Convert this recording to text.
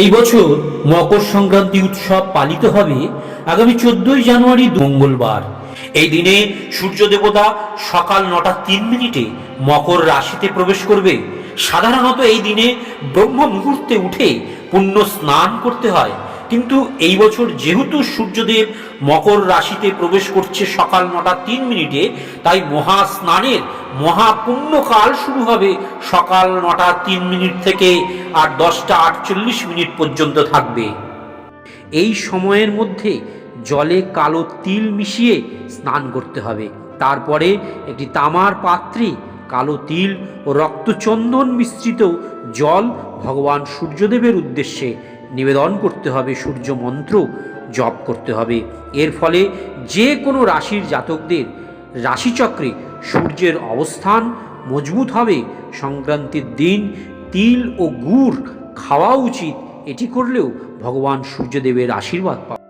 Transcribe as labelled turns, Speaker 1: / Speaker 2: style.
Speaker 1: এই বছর মকর সংক্রান্তি উৎসব পালিত হবে আগামী চোদ্দই জানুয়ারি মঙ্গলবার। এই দিনে সূর্য দেবতা সকাল নটা তিন মিনিটে মকর রাশিতে প্রবেশ করবে। সাধারণত এই দিনে ব্রহ্ম মুহূর্তে উঠে পুণ্য স্নান করতে হয়। কিন্তু এই বছর যেহেতু সূর্যদেব মকর রাশিতে প্রবেশ করছে সকাল নটা তিন মিনিটে, তাই মহা স্নানের মহাপুণ্যকাল শুরু হবে সকাল নটা তিন মিনিট থেকে। আর দশটা আটচল্লিশ মিনিট পর্যন্ত থাকবে। এই সময়ের মধ্যে জলে কালো তিল মিশিয়ে স্নান করতে হবে। তারপরে একটি তামার পাত্রে কালো তিল ও রক্তচন্দন মিশ্রিত জল ভগবান সূর্যদেবের উদ্দেশ্যে নিবেদন করতে হবে, সূর্য মন্ত্র জপ করতে হবে। এর ফলে যে কোনো রাশির জাতকদের রাশিচক্রে সূর্যের অবস্থান মজবুত হবে। সংক্রান্তির দিন তিল ও গুড় খাওয়া উচিত। এটি করলেও ভগবান সূর্যদেবের আশীর্বাদ পাবে।